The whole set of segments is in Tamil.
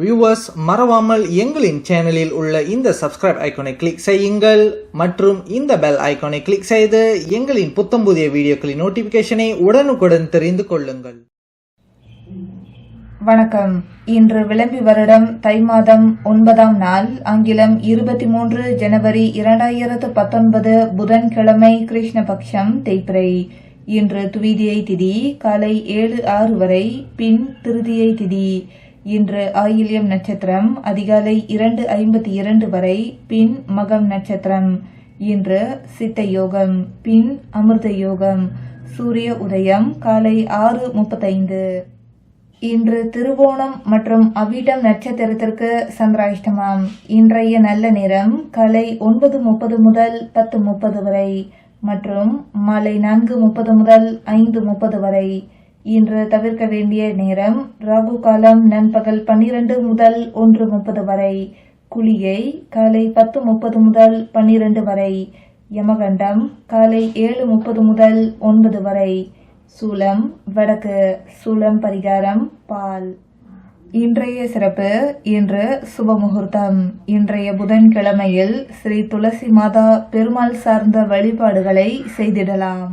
வியூவர்ஸ் மறவாமல் எங்களின் சேனலில் உள்ள இந்த சப்ஸ்கிரைப் ஐகானை கிளிக் செய்யுங்கள். மற்றும் இந்த பெல் ஐகானை கிளிக் செய்து எங்களின் புத்தம் புதிய வீடியோக்களின் நோட்டிபிகேஷனை உடனுக்குடன் தெரிந்து கொள்ளுங்கள். வணக்கம். இன்று விளம்பி வருடம் தை மாதம் ஒன்பதாம் நாள் ஆங்கிலம் இருபத்தி மூன்று ஜனவரி இரண்டாயிரத்து பத்தொன்பது புதன்கிழமை கிருஷ்ணபக்ஷம் தேய்பிரை இன்று துவிதியை திதி காலை ஏழு ஆறு வரை பின் திருதியை திதி. இன்று ஆயில்யம் நட்சத்திரம் அதிகாலை இரண்டு ஐம்பத்தி இரண்டு வரை பின் மகம் நட்சத்திரம். இன்று சித்த யோகம் பின் அமிர்த யோகம். சூரிய உதயம் காலை ஆறு முப்பத்தைந்து. இன்று திருவோணம் மற்றும் அவிட்டம் நட்சத்திரத்திற்கு சந்திராஷ்டமம். இன்றைய நல்ல நேரம் காலை ஒன்பது முப்பது முதல் பத்து முப்பது வரை மற்றும் மாலை நான்கு முப்பது முதல் ஐந்து முப்பது வரை. இன்று தவிர்க்க வேண்டிய நேரம் ராகு காலம் நண்பகல் பன்னிரண்டு முதல் ஒன்று முப்பது வரை. குளிகை காலை பத்து முப்பது முதல் பன்னிரண்டு வரை. யமகண்டம் காலை ஏழு முப்பது முதல் ஒன்பது வரை. சூலம் வடக்கு. சூலம் பரிகாரம் பால். இன்றைய சிறப்பு இன்று சுபமுகூர்த்தம் இன்றைய புதன்கிழமையில் ஸ்ரீ துளசி மாதா பெருமாள் சார்ந்த வழிபாடுகளை செய்திடலாம்.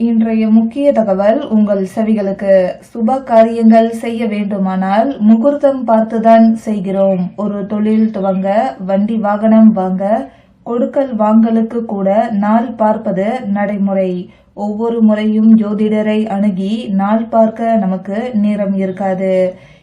இன்றைய முக்கிய தகவல் உங்கள் செவிகளுக்கு சுப காரியங்கள் செய்ய வேண்டுமானால் முகூர்த்தம் பார்த்துதான் செய்கிறோம். ஒரு தொழில் துவங்க வண்டி வாகனம் வாங்க கொடுக்கல் வாங்கலுக்கு கூட நாள் பார்ப்பது நடைமுறை. ஒவ்வொரு முறையும் ஜோதிடரை அணுகி நாள் பார்க்க நமக்கு நேரம் இருக்காது.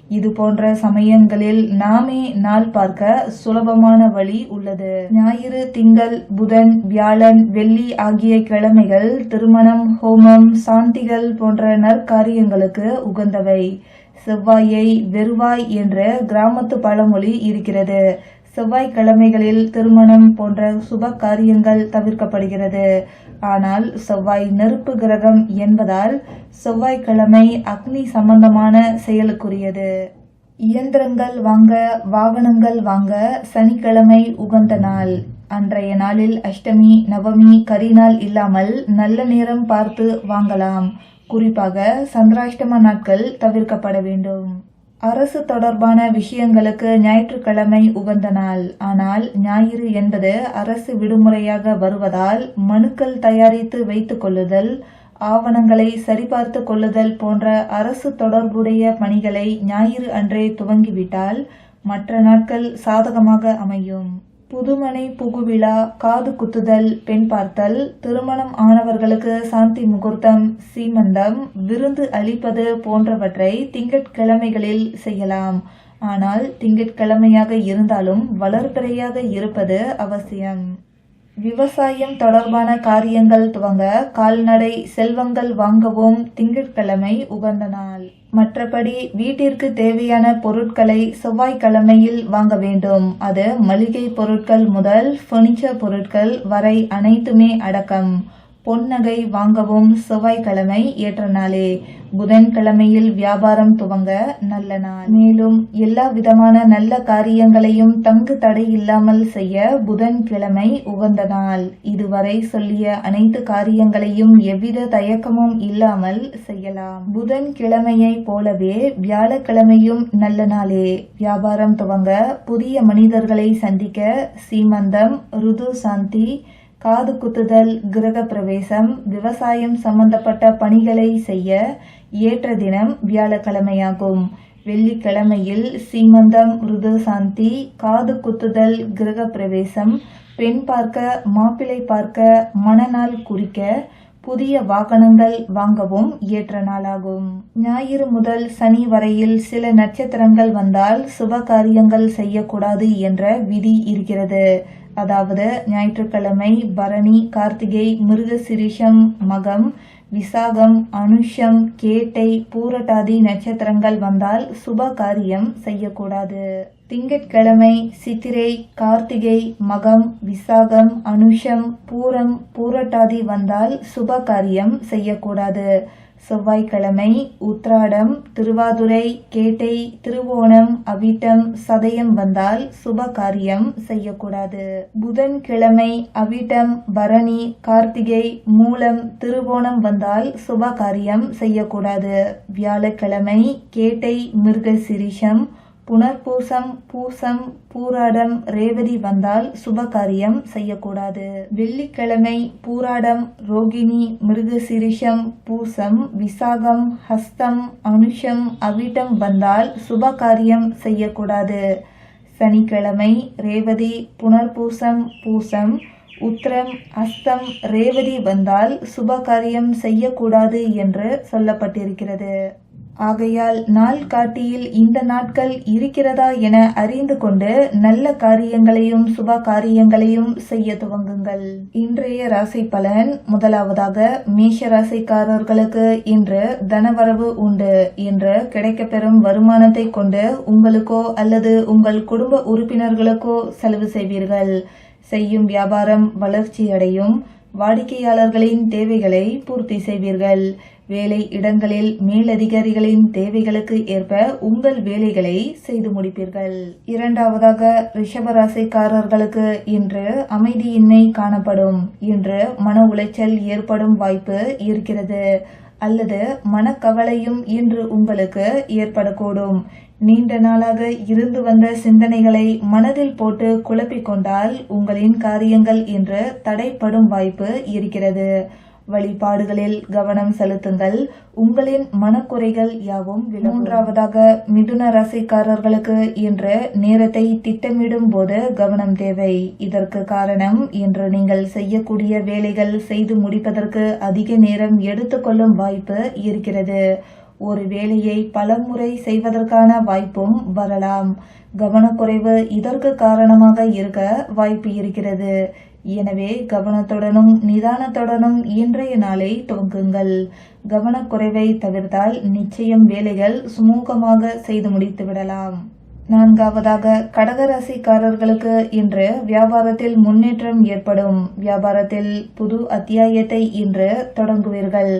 இது போன்ற சமயங்களில் நாமே நாள் பார்க்க சுலபமான வழி உள்ளது. ஞாயிறு திங்கள் புதன் வியாழன் வெள்ளி ஆகிய கிழமைகள் திருமணம் ஹோமம் சாந்திகள் போன்ற நற்காரியங்களுக்கு உகந்தவை. செவ்வாயை வெறுவாய் என்ற கிராமத்து பழமொழி இருக்கிறது. செவ்வாய்க்கிழமைகளில் திருமணம் போன்ற சுப காரியங்கள் தவிர்க்கப்படுகிறது. ஆனால் செவ்வாய் நெருப்பு கிரகம் என்பதால் செவ்வாய்க்கிழமை அக்னி சம்பந்தமான செயலுக்குரியது. இயந்திரங்கள் வாங்க வாகனங்கள் வாங்க சனிக்கிழமை உகந்த நாள். அன்றைய நாளில் அஷ்டமி நவமி கரிநாள் இல்லாமல் நல்ல நேரம் பார்த்து வாங்கலாம். குறிப்பாக சந்திராஷ்டம நாட்கள் தவிர்க்கப்பட வேண்டும். அரசு தொடர்பான விஷயங்களுக்கு ஞாயிற்றுக்கிழமை உகந்த நாள். ஆனால் ஞாயிறு என்பது அரசு விடுமுறையாக வருவதால் மனுக்கள் தயாரித்து வைத்துக் கொள்ளுதல் ஆவணங்களை சரிபார்த்து கொள்ளுதல் போன்ற அரசு தொடர்புடைய பணிகளை ஞாயிறு அன்றே துவங்கிவிட்டால் மற்ற நாட்கள் சாதகமாக அமையும். புதுமனை புகுவிழா காது குத்துதல் பெண் பார்த்தல் திருமணம் ஆனவர்களுக்கு சாந்தி முகூர்த்தம் சீமந்தம் விருந்து அளிப்பது போன்றவற்றை திங்கட்கிழமைகளில் செய்யலாம். ஆனால் திங்கட்கிழமையாக இருந்தாலும் வளர்பிறையாக இருப்பது அவசியம். விவசாயம் தொடர்பான காரியங்கள் துவங்க கால்நடை செல்வங்கள் வாங்கவும் திங்கட்கிழமை உகந்த நாள். மற்றபடி வீட்டிற்கு தேவையான பொருட்களை செவ்வாய்க்கிழமையில் வாங்க வேண்டும். அது மளிகை பொருட்கள் முதல் பர்னிச்சர் பொருட்கள் வரை அனைத்துமே அடக்கம். பொன்னகை வாங்கவும் செவ்வாய்க்கிழமை ஏற்ற நாளே புதன்கிழமையில் வியாபாரம் துவங்க நல்ல நாள். மேலும் எல்லா விதமான நல்ல காரியங்களையும் தங்கு தடை இல்லாமல் செய்ய புதன்கிழமை உகந்த நாள். இதுவரை சொல்லிய அனைத்து காரியங்களையும் எவ்வித தயக்கமும் இல்லாமல் செய்யலாம். புதன்கிழமையை போலவே வியாழக்கிழமையும் நல்ல நாளே. வியாபாரம் துவங்க புதிய மனிதர்களை சந்திக்க சீமந்தம் ருது சாந்தி காது குத்துதல் கிரக பிரவேசம் விவசாயம் சம்பந்தப்பட்ட பணிகளை செய்ய ஏற்ற தினம் வியாழக்கிழமையாகும். வெள்ளிக்கிழமையில் சீமந்தம் ருது சாந்தி காது குத்துதல் கிரக பிரவேசம் பெண் பார்க்க மாப்பிளை பார்க்க மணநாள் குறிக்க புதிய வாகனங்கள் வாங்கவும் ஏற்ற நாளாகும். ஞாயிறு முதல் சனி வரையில் சில நட்சத்திரங்கள் வந்தால் சுப காரியங்கள் செய்யக்கூடாது என்ற விதி இருக்கிறது. அதாவது ஞாயிற்றுக்கிழமை பரணி கார்த்திகை மிருகசிரிஷம் மகம் விசாகம் அனுஷம் கேட்டை பூரட்டாதி நட்சத்திரங்கள் வந்தால் சுப காரியம் செய்யக்கூடாது. திங்கட்கிழமை சித்திரை கார்த்திகை மகம் விசாகம் அனுஷம் பூரம் பூரட்டாதி வந்தால் சுப காரியம் செய்யக்கூடாது. செவ்வாய்க்கிழமை உத்ராடம் திருவாதுரை கேட்டை திருவோணம் அவிட்டம் சதயம் வந்தால் சுப காரியம் செய்யக்கூடாது. புதன்கிழமை அவிட்டம் பரணி கார்த்திகை மூலம் திருவோணம் வந்தால் சுப காரியம் செய்யக்கூடாது. வியாழக்கிழமை கேட்டை மிருகசிரிஷம் புனர்பூசம் பூசம் பூராடம் ரேவதி வந்தால் சுபகாரியம் செய்யக்கூடாது. வெள்ளிக்கிழமை பூராடம் ரோகிணி மிருகசிரிஷம் பூசம் விசாகம் ஹஸ்தம் அனுஷம் அவிட்டம் வந்தால் சுபகாரியம் செய்யக்கூடாது. சனிக்கிழமை ரேவதி புனர்பூசம் பூசம் உத்திரம் அஸ்தம் ரேவதி வந்தால் சுபகாரியம் செய்யக்கூடாது என்று சொல்லப்பட்டிருக்கிறது. ஆகையால் நாள் காட்டியில் இந்த நாட்கள் இருக்கிறதா என அறிந்து கொண்டு நல்ல காரியங்களையும் சுப காரியங்களையும் செய்ய துவங்குங்கள். இன்றைய ராசி பலன் முதலாவதாக மேஷ ராசிக்காரர்களுக்கு இன்று தனவரவு உண்டு. இன்று கிடைக்கப்பெறும் வருமானத்தை கொண்டு உங்களுக்கோ அல்லது உங்கள் குடும்ப உறுப்பினர்களுக்கோ செலவு செய்வீர்கள். செய்யும் வியாபாரம் வளர்ச்சியடையும். வாடிக்கையாளர்களின் தேவைகளை பூர்த்தி செய்வீர்கள். வேலை இடங்களில் மேலதிகாரிகளின் தேவைகளுக்கு ஏற்ப உங்கள் வேலைகளை செய்து முடிப்பீர்கள். இரண்டாவதாக ரிஷபராசிக்காரர்களுக்கு இன்று அமைதியின்மை காணப்படும். இன்று மன உளைச்சல் ஏற்படும் வாய்ப்பு இருக்கிறது. அல்லது மனக்கவலையும் இன்று உங்களுக்கு ஏற்படக்கூடும். நீண்ட நாளாக இருந்து வந்த சிந்தனைகளை மனதில் போட்டு குழப்பிக்கொண்டால் உங்களின் காரியங்கள் இன்று தடைப்படும் வாய்ப்பு இருக்கிறது. வழிபாடுகளில் கவனம் செலுத்துங்கள். உங்களின் மனக்குறைகள் யாவும் மூன்றாவதாக மிதுன ரசைக்காரர்களுக்கு இன்று நேரத்தை திட்டமிடும் போது கவனம் தேவை. இதற்கு காரணம் இன்று நீங்கள் செய்யக்கூடிய வேலைகள் செய்து முடிப்பதற்கு அதிக நேரம் எடுத்துக்கொள்ளும் வாய்ப்பு இருக்கிறது. ஒரு வேலையை பலமுறை செய்வதற்கான வாய்ப்பும் வரலாம். கவனக்குறைவு இதற்கு காரணமாக இருக்க வாய்ப்பு இருக்கிறது. எனவே கவனத்துடனும் நிதானத்துடனும் இன்றைய நாளை துவங்குங்கள். கவனக்குறைவை தவிர்த்தால் நிச்சயம் வேலைகள் சுமூகமாக செய்து முடித்து விடலாம் நான்காவதாக கடகராசிக்காரர்களுக்கு இன்று வியாபாரத்தில் முன்னேற்றம் ஏற்படும். வியாபாரத்தில் புது அத்தியாயத்தை இன்று தொடங்குவீர்கள்.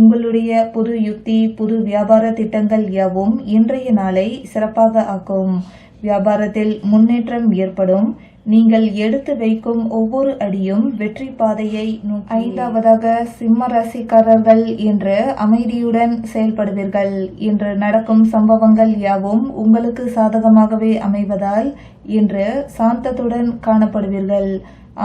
உங்களுடைய புது யுக்தி புது வியாபார திட்டங்கள் யாவும் இன்றைய நாளை சிறப்பாக ஆக்கும். வியாபாரத்தில் முன்னேற்றம் ஏற்படும். நீங்கள் எடுத்து வைக்கும் ஒவ்வொரு அடியும் வெற்றி பாதையை ஐந்தாவதாக சிம்ம ராசிக்காரர்கள் என்று அமைதியுடன் செயல்படுவீர்கள் இன்று நடக்கும் சம்பவங்கள் யாவும் உங்களுக்கு சாதகமாகவே அமைவதால் இன்று சாந்தத்துடன் காணப்படுவீர்கள்.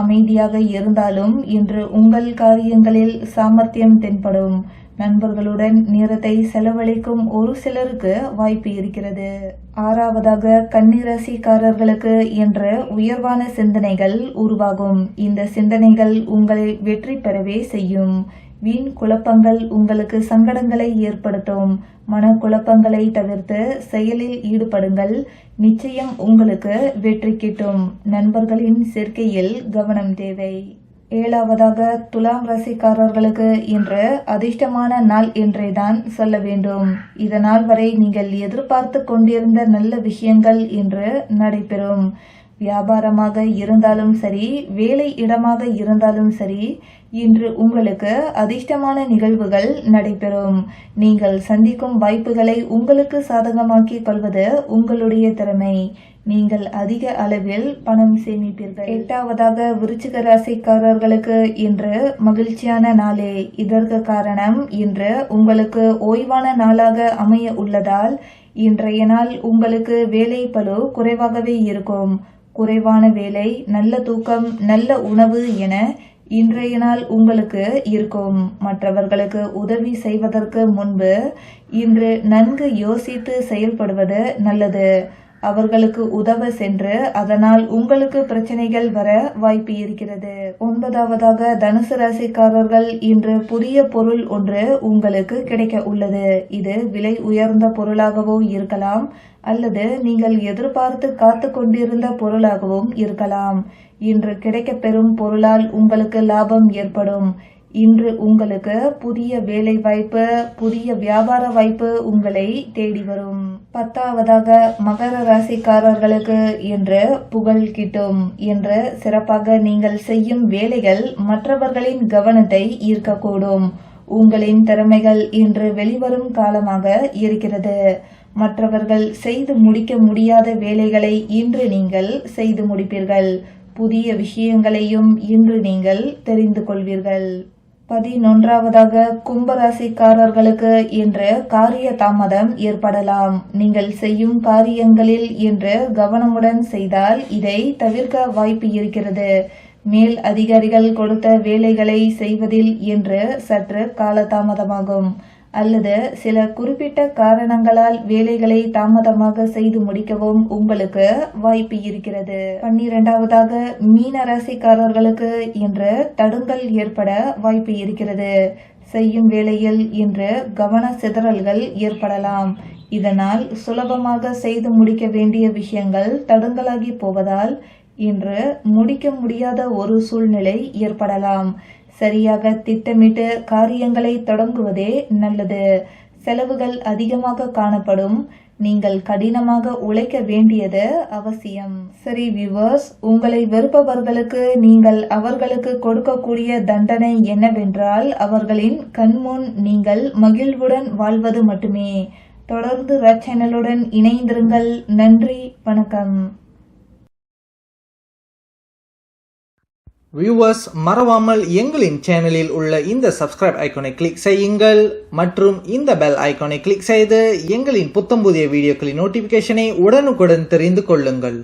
அமைதியாக இருந்தாலும் இன்று உங்கள் காரியங்களில் சாமர்த்தியம் தென்படும். நண்பர்களுடன் நேரத்தை செலவழிக்கும் ஒரு சிலருக்கு வாய்ப்பு இருக்கிறது. ஆறாவதாக கன்னிராசிக்காரர்களுக்கு என்ற உயர்வான சிந்தனைகள் உருவாகும். இந்த சிந்தனைகள் உங்களை வெற்றி பெறவே செய்யும். வீண் குழப்பங்கள் உங்களுக்கு சங்கடங்களை ஏற்படுத்தும். மனக்குழப்பங்களை தவிர்த்து செயலில் ஈடுபடுங்கள். நிச்சயம் உங்களுக்கு வெற்றி கிட்டும். நண்பர்களின் சேர்க்கையில் கவனம் தேவை. ஏழாவதாக துலாம் ராசிக்காரர்களுக்கு இன்று அதிர்ஷ்டமான நாள் என்றே தான் சொல்ல வேண்டும். இதனால் வரை நீங்கள் எதிர்பார்த்து கொண்டிருந்த நல்ல விஷயங்கள் இன்று நடைபெறும். வியாபாரமாக இருந்தாலும் சரி வேலை இடமாக இருந்தாலும் சரி இன்று உங்களுக்கு அதிர்ஷ்டமான நிகழ்வுகள் நடைபெறும். நீங்கள் சந்திக்கும் வாய்ப்புகளை உங்களுக்கு சாதகமாக்கிக் கொள்வது உங்களுடைய திறமை. நீங்கள் அதிக அளவில் பணம் சேமிப்பீர்கள். எட்டாவதாக விருச்சிக ராசிக்காரர்களுக்கு இன்று மகிழ்ச்சியான நாளே. இதற்கு காரணம் இன்று உங்களுக்கு ஓய்வான நாளாக அமைய உள்ளதால் இன்றைய நாள் உங்களுக்கு வேலை பலு குறைவாகவே இருக்கும். குறைவான வேலை நல்ல தூக்கம் நல்ல உணவு என இன்றைய நாள் உங்களுக்கு இருக்கும். மற்றவர்களுக்கு உதவி செய்வதற்கு முன்பு இன்று நன்கு யோசித்து செயல்படுவது நல்லது. அவர்களுக்கு உதவ சென்று அதனால் உங்களுக்கு பிரச்சனைகள் வர வாய்ப்பு இருக்கிறது. ஒன்பதாவதாக தனுசு ராசிக்காரர்கள் இன்று புதிய பொருள் ஒன்று உங்களுக்கு கிடைக்க உள்ளது. இது விலை உயர்ந்த பொருளாகவும் இருக்கலாம் அல்லது நீங்கள் எதிர்பார்த்து காத்து கொண்டிருந்த பொருளாகவும் இருக்கலாம். இன்று கிடைக்கப்பெறும் பொருளால் உங்களுக்கு லாபம் ஏற்படும். இன்று உங்களுக்கு புதிய வேலை வாய்ப்பு புதிய வியாபார வாய்ப்பு உங்களை தேடி வரும். பத்தாவதாக மகர ராசிக்காரர்களுக்கு இன்று புகழ் கிட்டும் என்று சிறப்பாக நீங்கள் செய்யும் வேலைகள் மற்றவர்களின் கவனத்தை ஈர்க்கக்கூடும். உங்களின் திறமைகள் இன்று வெளிவரும் காலமாக இருக்கிறது. மற்றவர்கள் செய்து முடிக்க முடியாத வேலைகளை இன்று நீங்கள் செய்து முடிப்பீர்கள். புதிய விஷயங்களையும் இன்று நீங்கள் தெரிந்து கொள்வீர்கள். பதினொன்றாவதாக கும்பராசிக்காரர்களுக்கு இன்று காரிய தாமதம் ஏற்படலாம். நீங்கள் செய்யும் காரியங்களில் இன்று கவனமுடன் செய்தால் இதை தவிர்க்க வாய்ப்பு இருக்கிறது. மேல் அதிகாரிகள் கொடுத்த வேலைகளை செய்வதில் இன்று சற்று காலதாமதமாகும். அல்லது சில குறிப்பிட்ட காரணங்களால் வேலைகளை தாமதமாக செய்து முடிக்கவும் உங்களுக்கு வாய்ப்பு இருக்கிறது. பன்னிரெண்டாவதாக மீன ராசிக்காரர்களுக்கு இன்று தடுங்கல் ஏற்பட வாய்ப்பு இருக்கிறது. செய்யும் வேளையில் இன்று கவன சிதறல்கள் ஏற்படலாம். இதனால் சுலபமாக செய்து முடிக்க வேண்டிய விஷயங்கள் தடுங்கலாகி போவதால் இன்று முடிக்க முடியாத ஒரு சூழ்நிலை ஏற்படலாம். சரியாக திட்டமிட்டு காரியங்களை தொடங்குவதே நல்லது. செலவுகள் அதிகமாக காணப்படும். நீங்கள் கடினமாக உழைக்க வேண்டியது அவசியம். சரி வியூவர்ஸ் உங்களை வெறுப்பவர்களுக்கு நீங்கள் அவர்களுக்கு கொடுக்கக்கூடிய தண்டனை என்னவென்றால் அவர்களின் கண்முன் நீங்கள் மகிழ்வுடன் வாழ்வது மட்டுமே. தொடர்ந்து ரச்சனலுடன் சேனலுடன் இணைந்திருங்கள். நன்றி வணக்கம். வியூவர்ஸ் மறவாமல் எங்களின் சேனலில் உள்ள இந்த சப்ஸ்கிரைப் ஐகானை கிளிக் செய்யுங்கள். மற்றும் இந்த பெல் ஐகானை கிளிக் செய்து எங்களின் புத்தம் புதிய வீடியோக்களின் நோட்டிபிகேஷனை உடனுக்குடன் தெரிந்து கொள்ளுங்கள்.